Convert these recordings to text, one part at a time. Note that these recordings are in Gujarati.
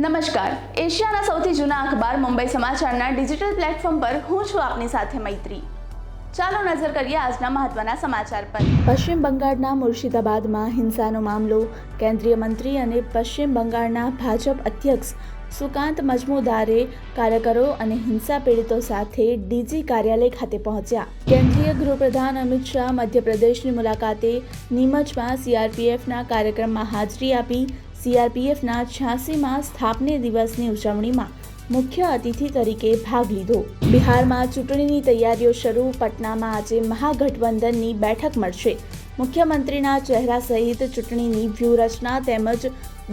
નમસ્કાર. એશિયાના સૌથી જૂના અખબાર મુંબઈ સમાચારના ડિજિટલ પ્લેટફોર્મ પર હું છું આપની સાથે મૈત્રી. ચાલો નજર કરીએ આજના મહત્વના સમાચાર પર. પશ્ચિમ બંગાળના મુર્શિદાબાદમાં હિંસાનો મામલો. કેન્દ્રીય મંત્રી અને પશ્ચિમ બંગાળના ભાજપ અધ્યક્ષ સુકાંત મજમુદારે કાર્યકરો અને હિંસા પીડિતો સાથે ડીજી કાર્યાલય ખાતે પહોંચ્યા. કેન્દ્રીય ગૃહપ્રધાન અમિત શાહ મધ્યપ્રદેશની મુલાકાતે નીમચમાં સીઆરપીએફના કાર્યક્રમમાં હાજરી આપી સીઆરપીએફના છ્યાસીમાં સ્થાપને દિવસની ઉજવણીમાં મુખ્ય અતિથિ તરીકે ભાગ લીધો. બિહારમાં ચૂંટણીની તૈયારીઓ શરૂ, પટનામાં આજે મહાગઠબંધનની બેઠક મળશે. મુખ્યમંત્રીના ચહેરા સહિત ચૂંટણીની વ્યૂહરચના તેમજ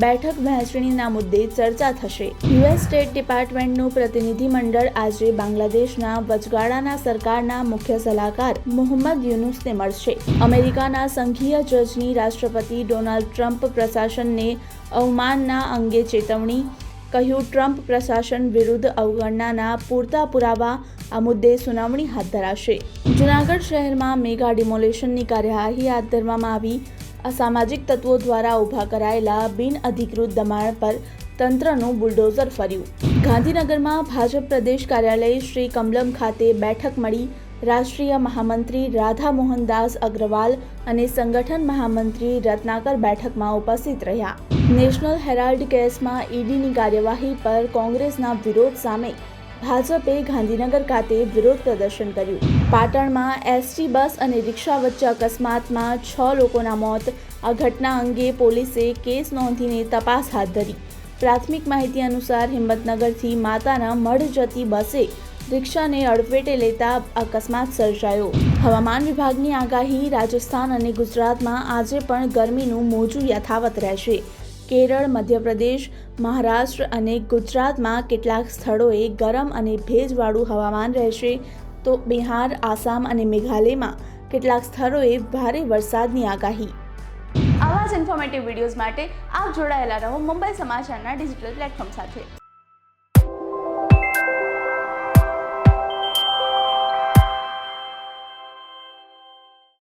બેઠક વહેંચણીના મુદ્દે ચર્ચા થશે. યુએસ સ્ટેટ ડિપાર્ટમેન્ટનું પ્રતિનિધિમંડળ આજે બાંગ્લાદેશના વચગાળાના સરકારના મુખ્ય સલાહકાર મોહમ્મદ યુનુસને મળશે. અમેરિકાના સંઘીય જજની રાષ્ટ્રપતિ ડોનાલ્ડ ટ્રમ્પ પ્રશાસનને અવમાનના અંગે ચેતવણી કહ્યું, ટ્રમ્પ પ્રશાસન વિરુદ્ધ અવગણનાના પૂરતા પુરાવા આ મુદ્દે સુનાવણી હાથ ધરાશે. જૂનાગઢ શહેરમાં મેગા ડિમોલેશનની કાર્યવાહી હાથ ધરવામાં આવી. અસામાજિક તત્વો દ્વારા ઊભા કરાયેલા બિન અધિકૃત દબાણ પર તંત્રનું બુલડોઝર ફર્યું. ગાંધીનગરમાં ભાજપ પ્રદેશ કાર્યાલય શ્રી કમલમ ખાતે બેઠક મળી. રાષ્ટ્રીય મહામંત્રી રાધા મોહનદાસ અગ્રવાલ અને સંગઠન મહામંત્રી રત્નાકર બેઠકમાં ઉપસ્થિત રહ્યા. નેશનલ હેરાલ્ડ કેસમાં ઈડીની કાર્યવાહી પર કોંગ્રેસના વિરોધ સામે ભાજપે ગાંધીનગર ખાતે વિરોધ પ્રદર્શન કર્યું. પાટણમાં એસટી બસ અને રિક્ષા વચ્ચે અકસ્માતમાં છ લોકોના મોત. આ ઘટના અંગે પોલીસે કેસ નોંધીને તપાસ હાથ ધરી. પ્રાથમિક માહિતી અનુસાર હિંમતનગરથી માતાના મઢ જતી બસે રિક્ષાને અડફેટે લેતા અકસ્માત સર્જાયો. હવામાન વિભાગની આગાહી રાજસ્થાન અને ગુજરાતમાં આજે પણ ગરમીનું મોજું યથાવત રહેશે. કેરળ, મધ્યપ્રદેશ, મહારાષ્ટ્ર અને ગુજરાતમાં કેટલાક સ્થળોએ ગરમ અને ભેજવાળું હવામાન રહેશે. તો બિહાર, આસામ અને મેઘાલયમાં કેટલાક સ્થળોએ ભારે વરસાદની આગાહી. આવા જ ઇન્ફોર્મેટિવ વિડીયોઝ માટે આપ જોડાયેલા રહો મુંબઈ સમાચારના ડિજિટલ પ્લેટફોર્મ સાથે.